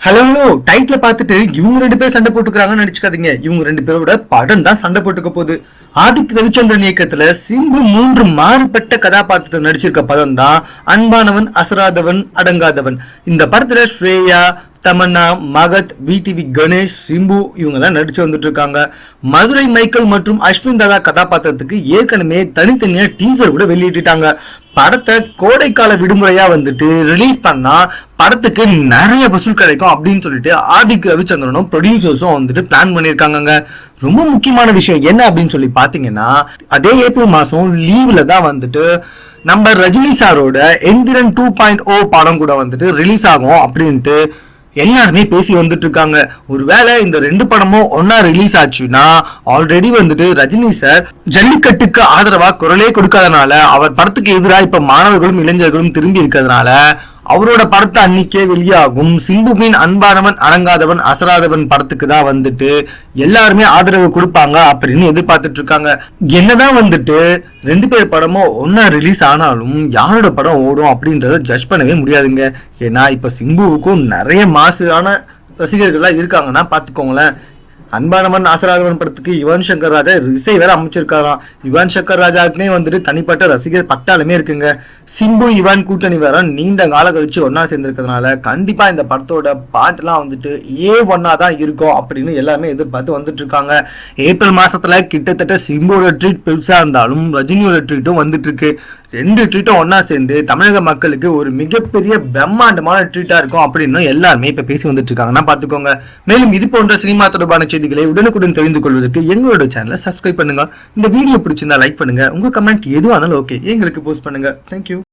Hello hello டைட்டில பார்த்துட்டு இவங்க ரெண்டு பேரும் சண்டை போட்டுக்கிறாங்கன்னு நினச்சிக்காதீங்க. இவங்க ரெண்டு பேரோட படம் தான் சண்டை போட்டுக்க போகுது. ஆதித்ய ரவிச்சந்திரன் இயக்கத்துல சிம்பு மூன்று மாறுபட்ட கதாபாத்திரத்தில் நடிச்சிருக்க படம் தான் அன்பானவன் அசராதவன் அடங்காதவன். இந்த படத்துல ஸ்ரேயா தமன்னா மகத் விடிவி கணேஷ் சிம்பு இவங்க தான் நடிச்சு வந்துட்டு இருக்காங்க மதுரை மைக்கேல் மற்றும் அஸ்வின் தாதா கதாபாத்திரத்துக்கு ஏற்கனவே தனித்தனியா டீசர் கூட வெளியிட்டுட்டாங்க. படத்தை கோடைக்கால விடுமுறையா வந்துட்டு ரிலீஸ் பண்ணா படத்துக்கு நிறைய வசூல் கிடைக்கும் அப்படின்னு சொல்லிட்டு ஆதிக் ரவிச்சந்திரனும் ப்ரொடியூசர்ஸும் வந்துட்டு பிளான் பண்ணியிருக்காங்க ரொம்ப முக்கியமான விஷயம் என்ன அப்படின்னு சொல்லி பாத்தீங்கன்னா அதே ஏப்ரல் மாசம் லீவ்ல தான் வந்துட்டு நம்ம ரஜினி சாரோட எந்திரன் டூ பாயிண்ட் ஓ படம் கூட வந்துட்டு ரிலீஸ் ஆகும் அப்படின்ட்டு எல்லாருமே பேசி வந்துட்டு இருக்காங்க ஒருவேளை இந்த ரெண்டு படமும் ஒன்னா ரிலீஸ் ஆச்சுன்னா ஆல்ரெடி வந்துட்டு ரஜினி சார் ஜல்லிக்கட்டுக்கு ஆதரவா குரலே கொடுக்காதனால அவர் படத்துக்கு எதிராக இப்ப மாணவர்களும் இளைஞர்களும் திரும்பி இருக்கிறதுனால அவரோட படத்தை அன்னைக்கே வெளியாகும். சிம்புவின் அன்பானவன் அடங்காதவன் அசராதவன் படத்துக்கு தான் வந்துட்டு எல்லாருமே ஆதரவு கொடுப்பாங்க அப்படின்னு எதிர்பார்த்துட்டு இருக்காங்க என்னதான் வந்துட்டு ரெண்டு பேர் படமும் ஒன்னா ரிலீஸ் ஆனாலும் யாரோட படம் ஓடும் அப்படின்றத ஜட்ஜ் பண்ணவே முடியாதுங்க. ஏன்னா இப்ப சிம்புவுக்கும் நிறைய மாசான ரசிகர்கள்லாம் இருக்காங்கன்னா பாத்துக்கோங்களேன் அன்பானவன் ஆசராதவன் படத்துக்கு யுவன் சங்கர் ராஜா இசை வேற அமைச்சிருக்காராம். யுவன் சங்கர் ராஜாவுக்குனே வந்துட்டு தனிப்பட்ட ரசிகர் பட்டாலுமே இருக்குங்க. சிம்பு யுவன் கூட்டணி வேற நீண்ட கால கழிச்சு ஒன்னா சேர்ந்திருக்கிறதுனால கண்டிப்பா இந்த படத்தோட பாட்டுலாம் வந்துட்டு ஏ ஒன்னா தான் இருக்கும் அப்படின்னு எல்லாருமே எதிர்பார்த்து வந்துட்டு இருக்காங்க ஏப்ரல் மாசத்துல கிட்டத்தட்ட சிம்புவோட ட்ரீட் பெருசா இருந்தாலும் ரஜினியோட ட்ரீட்டும் வந்துட்டு இருக்கு ரெண்டு ட்வீட்டும் ஒன்னா சேர்ந்து தமிழக மக்களுக்கு ஒரு மிகப்பெரிய பிரம்மாண்டமான ட்ரீட்டா இருக்கும் அப்படின்னு எல்லாருமே இப்ப பேசி வந்துட்டு இருக்காங்கன்னா பாத்துக்கோங்க மேலும் இது போன்ற சினிமா தொடர்பான செய்திகளை உடனுக்குடன் தெரிந்து கொள்வதற்கு எங்களோட சேனலை சப்ஸ்கிரைப் பண்ணுங்க. இந்த வீடியோ பிடிச்சிருந்தா லைக் பண்ணுங்க. உங்க கமெண்ட் எதுவானாலும் ஓகே எங்களுக்கு போஸ்ட் பண்ணுங்க. தேங்க்யூ